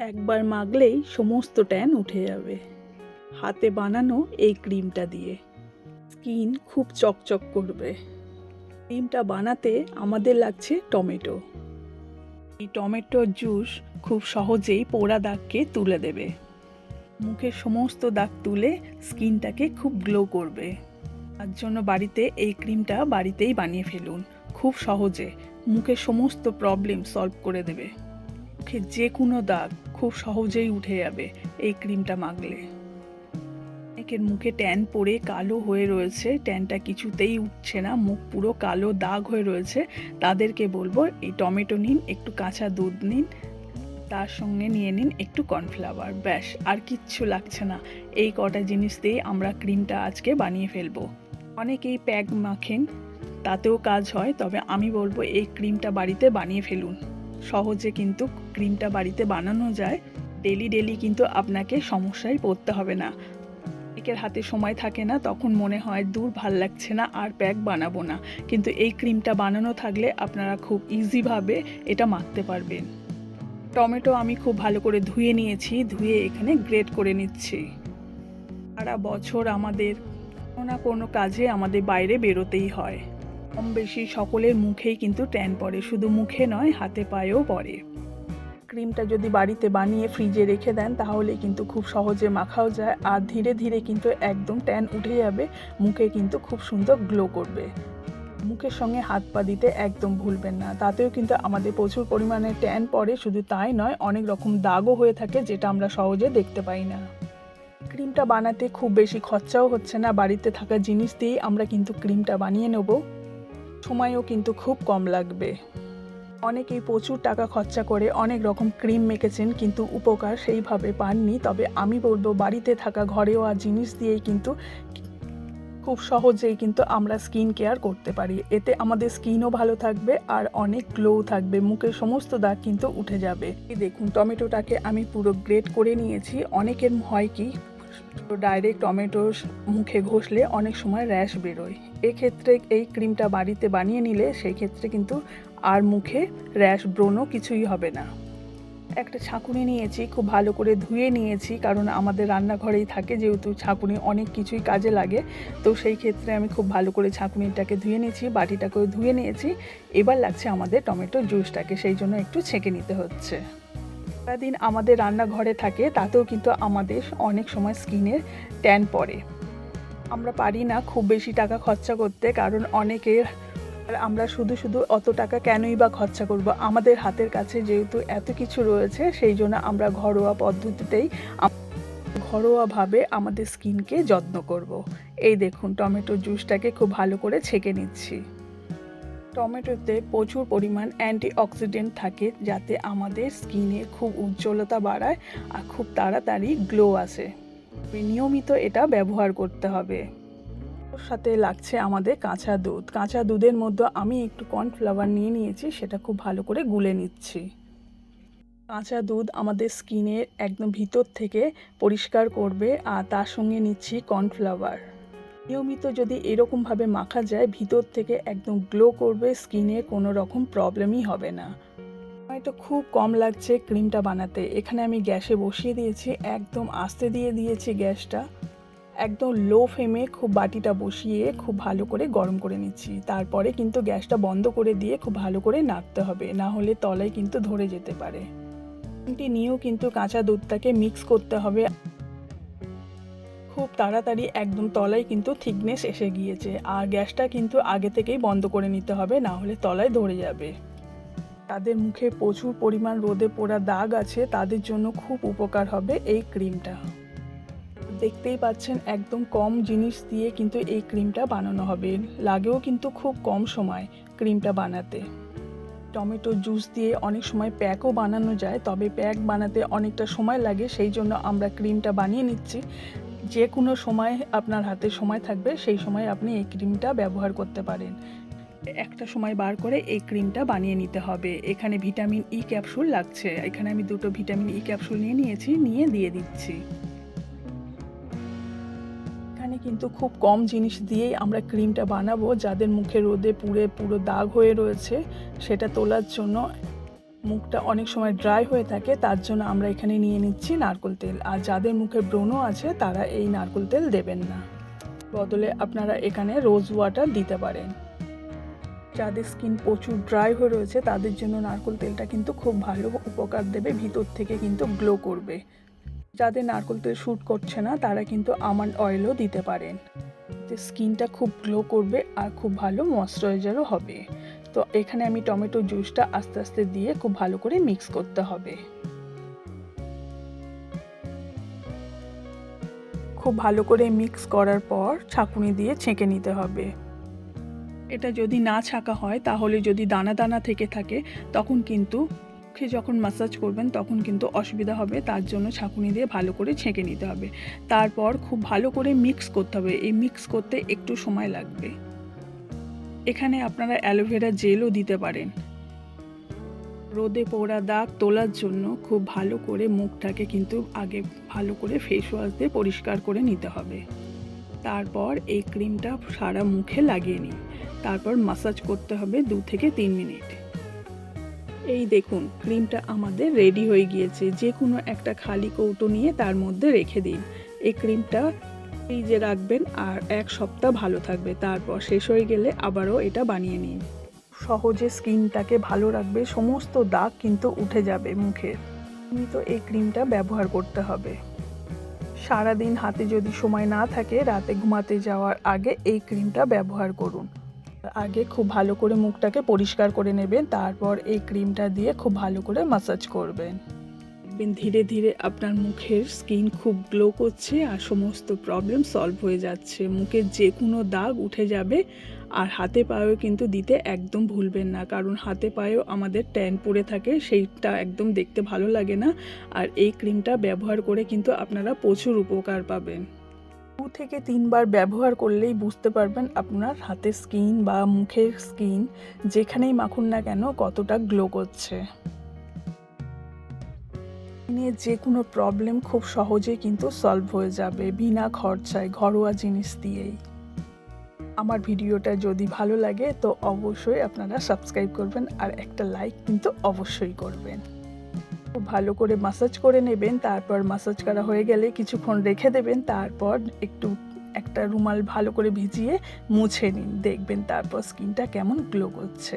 একবার মাগলেই সমস্ত ট্যান উঠে যাবে। হাতে বানানো এই ক্রিমটা দিয়ে। স্কিন খুব চকচক করবে। ক্রিমটা বানাতে আমাদের লাগছে টমেটো। এই টমেটোর জুস খুব সহজেই পোড়া দাগকে তুলে দেবে। মুখের সমস্ত দাগ তুলে স্কিনটাকে খুব গ্লো করবে। তার জন্য বাড়িতে এই ক্রিমটা বাড়িতেই বানিয়ে ফেলুন। খুব সহজে মুখের সমস্ত প্রবলেম সলভ করে দেবে। মুখের যে কোনো দাগ খুব সহজেই উঠে যাবে এই ক্রিমটা মাখলে। অনেকের মুখে ট্যান পড়ে কালো হয়ে রয়েছে, ট্যানটা কিছুতেই উঠছে না, মুখ পুরো কালো দাগ হয়ে রয়েছে। তাদেরকে বলব, এই টমেটো নিন, একটু কাঁচা দুধ নিন, তার সঙ্গে নিয়ে নিন একটু কর্নফ্লাওয়ার, ব্যাস, আর কিচ্ছু লাগছে না। এই কটা জিনিস দিয়ে আমরা ক্রিমটা আজকে বানিয়ে ফেলব। অনেকেই প্যাক মাখেন, তাতেও কাজ হয়, তবে আমি বলব এই ক্রিমটা বাড়িতে বানিয়ে ফেলুন। সহজে কিন্তু ক্রিমটা বাড়িতে বানানো যায়। ডেলি ডেলি কিন্তু আপনাকে সমস্যায় পড়তে হবে না। অনেকের হাতে সময় থাকে না, তখন মনে হয় দূর ভালো লাগছে না, আর প্যাক বানাবো না। কিন্তু এই ক্রিমটা বানানো থাকলে আপনারা খুব ইজিভাবে এটা মাখতে পারবেন। টমেটো আমি খুব ভালো করে ধুয়ে নিয়েছি, ধুয়ে এখানে গ্রেট করে নিচ্ছি। সারা বছর আমাদের কোনো না কোনো কাজে আমাদের বাইরে বেরোতেই হয়। কম বেশি সকলের মুখেই কিন্তু ট্যান পড়ে, শুধু মুখে নয়, হাতে পায়েও পড়ে। ক্রিমটা যদি বাড়িতে বানিয়ে ফ্রিজে রেখে দেন তাহলে কিন্তু খুব সহজে মাখাও যায় আর ধীরে ধীরে কিন্তু একদম ট্যান উঠে যাবে, মুখে কিন্তু খুব সুন্দর গ্লো করবে। মুখের সঙ্গে হাত পা দিতে একদম ভুলবেন না, তাতেও কিন্তু আমাদের প্রচুর পরিমাণে ট্যান পড়ে, শুধু তাই নয়, অনেক রকম দাগও হয়ে থাকে যেটা আমরা সহজে দেখতে পাই না। ক্রিমটা বানাতে খুব বেশি খরচাও হচ্ছে না, বাড়িতে থাকা জিনিস দিয়েই আমরা কিন্তু ক্রিমটা বানিয়ে নেব। সময়ও কিন্তু খুব কম লাগবে। অনেকেই প্রচুর টাকা খরচা করে অনেক রকম ক্রিম মেখেছেন কিন্তু উপকার সেইভাবে পাননি। তবে আমি বলব, বাড়িতে থাকা ঘরেওয়া জিনিস দিয়েই কিন্তু খুব সহজেই কিন্তু আমরা স্কিন কেয়ার করতে পারি। এতে আমাদের স্কিনও ভালো থাকবে আর অনেক গ্লো থাকবে। মুখের সমস্ত দাগ কিন্তু উঠে যাবে। দেখুন, টমেটোটাকে আমি পুরো গ্রেট করে নিয়েছি। অনেকের হয় কি ডাইরেক্ট টমেটো মুখে ঘষলে অনেক সময় র্যাশ বেরোয়। এক্ষেত্রে এই ক্রিমটা বাড়িতে বানিয়ে নিলে সেই ক্ষেত্রে কিন্তু আর মুখে র্যাশ ব্রণও কিছুই হবে না। একটা ছাঁকুনি নিয়েছি, খুব ভালো করে ধুয়ে নিয়েছি, কারণ আমাদের রান্নাঘরেই থাকে, যেহেতু ছাঁকুনি অনেক কিছুই কাজে লাগে, তো সেই ক্ষেত্রে আমি খুব ভালো করে ছাঁকুনিটাকে ধুয়ে নিয়েছি, বাটিটাকেও ধুয়ে নিয়েছি। এবার লাগছে আমাদের টমেটো জুসটাকে, সেই জন্য একটু ছেঁকে নিতে হচ্ছে। সারাদিন আমাদের রান্নাঘরে থাকে, তাতেও কিন্তু আমাদের অনেক সময় স্কিনের ট্যান পড়ে। আমরা পারি না খুব বেশি টাকা খরচা করতে, কারণ অনেকের আমরা শুধু শুধু অত টাকা কেনই বা খরচা করব? আমাদের হাতের কাছে যেহেতু এত কিছু রয়েছে, সেই জন্য আমরা ঘরোয়া পদ্ধতিতেই ঘরোয়াভাবে আমাদের স্কিনকে যত্ন করব। এই দেখুন, টমেটো জুসটাকে খুব ভালো করে ছেঁকে নিচ্ছি। টমেটোতে প্রচুর পরিমাণ অ্যান্টিঅক্সিডেন্ট থাকে, যাতে আমাদের স্কিনে খুব উজ্জ্বলতা বাড়ায় আর খুব তাড়াতাড়ি গ্লো আসে। নিয়মিত এটা ব্যবহার করতে হবে। ওর সাথে লাগছে আমাদের কাঁচা দুধ। কাঁচা দুধের মধ্যে আমি একটু কর্নফ্লাওয়ার নিয়ে নিয়েছি, সেটা খুব ভালো করে গুলে নিচ্ছি। কাঁচা দুধ আমাদের স্কিনের একদম ভিতর থেকে পরিষ্কার করবে, আর তার সঙ্গে নিচ্ছি কর্নফ্লাওয়ার নিয়মিত যদি এরকমভাবে মাখা যায়, ভিতর থেকে একদম গ্লো করবে, স্কিনে কোনো রকম প্রবলেমই হবে না। হয়তো খুব কম লাগছে ক্রিমটা বানাতে। এখানে আমি গ্যাসে বসিয়ে দিয়েছি, একদম আস্তে দিয়ে দিয়েছি গ্যাসটা। একদম লো ফ্লেমে খুব বাটিটা বসিয়ে খুব ভালো করে গরম করে নিচ্ছি। তারপরে কিন্তু গ্যাসটা বন্ধ করে দিয়ে খুব ভালো করে নাড়তে হবে, না হলে তলায় কিন্তু ধরে যেতে পারে। নিয়েও কিন্তু কাঁচা দুধটাকে মিক্স করতে হবে। খুব তাড়াতাড়ি একদম তলায় কিন্তু থিকনেস এসে গিয়েছে। আর গ্যাসটা কিন্তু আগে থেকেই বন্ধ করে নিতে হবে, না হলে তলায় ধরে যাবে। তাদের মুখে প্রচুর পরিমাণ রোদে পোড়া দাগ আছে, তাদের জন্য খুব উপকার হবে এই ক্রিমটা। দেখতেই পাচ্ছেন একদম কম জিনিস দিয়ে কিন্তু এই ক্রিমটা বানানো হবে। লাগেও কিন্তু খুব কম সময় ক্রিমটা বানাতে। টমেটো জুস দিয়ে অনেক সময় প্যাকও বানানো যায়, তবে প্যাক বানাতে অনেকটা সময় লাগে, সেই জন্য আমরা ক্রিমটা বানিয়ে নিচ্ছি। যে কোনো সময় আপনার হাতে সময় থাকবে, সেই সময় আপনি এই ক্রিমটা ব্যবহার করতে পারেন। একটা সময় বার করে এই ক্রিমটা বানিয়ে নিতে হবে। এখানে ভিটামিন ই ক্যাপসুল লাগছে। এখানে আমি দুটো ভিটামিন ই ক্যাপসুল নিয়ে নিয়েছি, নিয়ে দিয়ে দিচ্ছি। এখানে কিন্তু খুব কম জিনিস দিয়েই আমরা ক্রিমটা বানাবো। যাদের মুখে রোদে পুড়ে পুরো দাগ হয়ে রয়েছে, সেটা তোলার জন্য মুখটা অনেক সময় ড্রাই হয়ে থাকে, তার জন্য আমরা এখানে নিয়ে নিচ্ছি নারকোল তেল। আর যাদের মুখে ব্রণ আছে, তারা এই নারকোল তেল দেবেন না। বদলে আপনারা এখানে রোজ ওয়াটার দিতে পারেন। যাদের স্কিন প্রচুর ড্রাই হয়ে রয়েছে, তাদের জন্য নারকোল তেলটা কিন্তু খুব ভালো উপকার দেবে, ভিতর থেকে কিন্তু গ্লো করবে। যাদের নারকোল তেল শ্যুট করছে না, তারা কিন্তু আমন্ড অয়েলও দিতে পারেন। স্কিনটা খুব গ্লো করবে আর খুব ভালো ময়শ্চারাইজারও হবে। তো এখানে আমি টমেটো জুসটা আস্তে আস্তে দিয়ে খুব ভালো করে মিক্স করতে হবে। খুব ভালো করে মিক্স করার পর ছাঁকুনি দিয়ে ছেঁকে নিতে হবে। এটা যদি না ছাঁকা হয়, তাহলে যদি দানা দানা থেকে থাকে, তখন কিন্তু মুখে যখন মাসাজ করবেন, তখন কিন্তু অসুবিধা হবে। তার জন্য ছাঁকুনি দিয়ে ভালো করে ছেঁকে নিতে হবে। তারপর খুব ভালো করে মিক্স করতে হবে। এই মিক্স করতে একটু সময় লাগবে। এখানে আপনারা অ্যালোভেরা জেলও দিতে পারেন। রোদে পোড়া দাগ তোলার জন্য খুব ভালো করে মুখটাকে কিন্তু আগে ভালো করে ফেস ওয়াশ দিয়ে পরিষ্কার করে নিতে হবে। তারপর এই ক্রিমটা সারা মুখে লাগিয়ে নিন। তারপর মাসাজ করতে হবে দু থেকে তিন মিনিট। এই দেখুন ক্রিমটা আমাদের রেডি হয়ে গিয়েছে। যে কোনো একটা খালি কৌটো নিয়ে তার মধ্যে রেখে দিন। এই ক্রিমটা ফ্রিজে রাখবেন আর এক সপ্তাহ ভালো থাকবে। তারপর শেষ হয়ে গেলে আবারও এটা বানিয়ে নিন। সহজে স্কিনটাকে ভালো রাখবে, সমস্ত দাগ কিন্তু উঠে যাবে মুখের তো এই ক্রিমটা ব্যবহার করতে হবে। সারাদিন হাতে যদি সময় না থাকে, রাতে ঘুমাতে যাওয়ার আগে এই ক্রিমটা ব্যবহার করুন। আগে খুব ভালো করে মুখটাকে পরিষ্কার করে নেবেন, তারপর এই ক্রিমটা দিয়ে খুব ভালো করে মাসাজ করবেন। দেখবেন ধীরে ধীরে আপনার মুখের স্কিন খুব গ্লো করছে আর সমস্ত প্রবলেম সলভ হয়ে যাচ্ছে। মুখের যে কোনো দাগ উঠে যাবে আর হাতে পায়েও কিন্তু দিতে একদম ভুলবেন না, কারণ হাতে পায়েও আমাদের ট্যান পড়ে থাকে, সেইটা একদম দেখতে ভালো লাগে না। আর এই ক্রিমটা ব্যবহার করে কিন্তু আপনারা প্রচুর উপকার পাবেন। দু থেকে তিনবার ব্যবহার করলেই বুঝতে পারবেন আপনার হাতের স্কিন বা মুখের স্কিন যেখানেই মাখুন না কেন কতটা গ্লো করছে। নিয়ে যে কোনো প্রবলেম খুব সহজেই কিন্তু সলভ হয়ে যাবে বিনা খরচায়, ঘরোয়া জিনিস দিয়েই। আমার ভিডিওটা যদি ভালো লাগে তো অবশ্যই আপনারা সাবস্ক্রাইব করবেন আর একটা লাইক কিন্তু অবশ্যই করবেন। খুব ভালো করে মাসাজ করে নেবেন, তারপর মাসাজ করা হয়ে গেলে কিছুক্ষণ রেখে দেবেন, তারপর একটু একটা রুমাল ভালো করে ভিজিয়ে মুছে নিন, দেখবেন তারপর স্কিনটা কেমন গ্লো করছে।